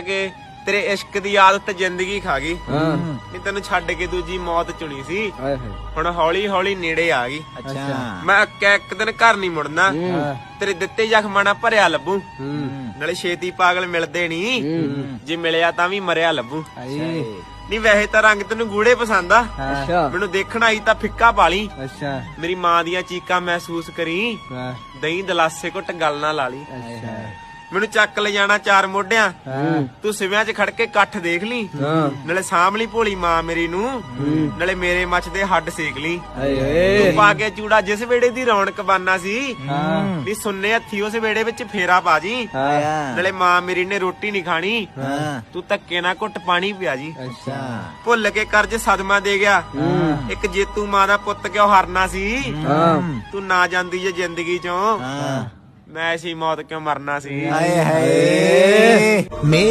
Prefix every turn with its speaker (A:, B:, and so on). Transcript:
A: ਕਿ ਤੇਰੇ ਇਸ਼ਕ ਦੀ ਆਦਤ ਜ਼ਿੰਦਗੀ ਖਾ ਗਈ।
B: ਹਾਂ।
A: ਨਹੀਂ ਤੈਨੂੰ ਛੱਡ ਕੇ ਦੂਜੀ ਮੌਤ ਚੁਣੀ ਸੀ।
B: ਹਾਏ।
A: ਹੁਣ ਹੌਲੀ ਹੌਲੀ ਨੇੜੇ ਆ ਗਈ।
C: ਅੱਛਾ।
A: ਮੈਂ ਅੱਕੇ ਇੱਕ ਦਿਨ ਘਰ ਨਹੀਂ ਮੁੜਨਾ। ਤੇਰੇ ਦਿੱਤੇ ਜ਼ਖਮਾਂ ਨਾਲ ਭਰਿਆ ਲੱਭੂ।
B: ਹੂੰ।
A: ਨਾਲੇ ਛੇਤੀ ਪਾਗਲ ਮਿਲਦੇ ਨਹੀਂ। ਜੇ ਮਿਲਿਆ ਤਾਂ ਵੀ ਮਰਿਆ ਲੱਭੂ। ਨਹੀਂ ਵੈਸੇ ਤਾਂ ਰੰਗ ਤੈਨੂੰ ਗੂੜੇ ਪਸੰਦ ਆ।
B: ਅੱਛਾ।
A: ਮੈਨੂੰ ਦੇਖਣ ਆਈ ਤਾਂ ਫਿੱਕਾ ਪਾਲੀ।
B: ਅੱਛਾ।
A: ਮੇਰੀ ਮਾਂ ਦੀਆਂ ਚੀਕਾਂ ਮਹਿਸੂਸ ਕਰੀ। ਦਹੀਂ ਦਲਾਸੇ ਘੁੱਟ ਗੱਲ ਨਾ ਲਾ ਲਈ।
B: ਅੱਛਾ
A: ਮੈਨੂੰ ਚੱਕ ਲੈ ਜਾਣਾ ਚਾਰ ਮੋਢਿਆਂ। ਤੂੰ ਸਿਵਿਆਂ 'ਚ ਖੜ ਕੇ ਇਕੱਠ ਦੇਖ ਲਈ। ਨਾਲੇ ਸਾਂਭਲੀ ਭੋਲੀ ਮਾਂ ਮੇਰੀ ਨੂੰ। ਨਾਲੇ ਮੇਰੇ ਮੱਚਦੇ ਹੱਡ ਸੇਕ ਲਈ। ਤੂੰ ਪਾ ਕੇ ਚੂੜਾ ਜਿਸ ਵੇੜੇ ਦੀ ਰੌਣਕ ਬਾਨਾ ਸੀ। ਨੀ ਸੁੰਨੇ ਹੱਥੀ ਉਸ ਵੇੜੇ ਵਿੱਚ ਫੇਰਾ ਬਾਜੀ
B: ਹਾਂ।
A: ਨਾਲੇ ਮਾਂ ਮੇਰੀ ਨੇ ਰੋਟੀ ਨਹੀਂ ਖਾਣੀ। ਤੂੰ ਧੱਕੇ ਨਾਲ ਘੁੱਟ ਪਾਣੀ ਪਿਆ ਜੀ।
B: ਅੱਛਾ।
A: ਭੁੱਲ ਕੇ ਕਰਜ ਸਦਮਾ ਦੇ ਗਿਆ। ਇੱਕ ਜੇਤੂ ਮਾਂ ਦਾ ਪੁੱਤ ਕਿਉਂ ਹਰਨਾ ਸੀ? ਤੂੰ ਨਾ ਜਾਂਦੀ ਜੇ ਜ਼ਿੰਦਗੀ ਚੋਂ। ਮੈਂ ਐਸੀ ਮੌਤ ਕਿਉਂ ਮਰਨਾ ਸੀ?
C: ਹਾਏ ਹਾਏ। ਮੇ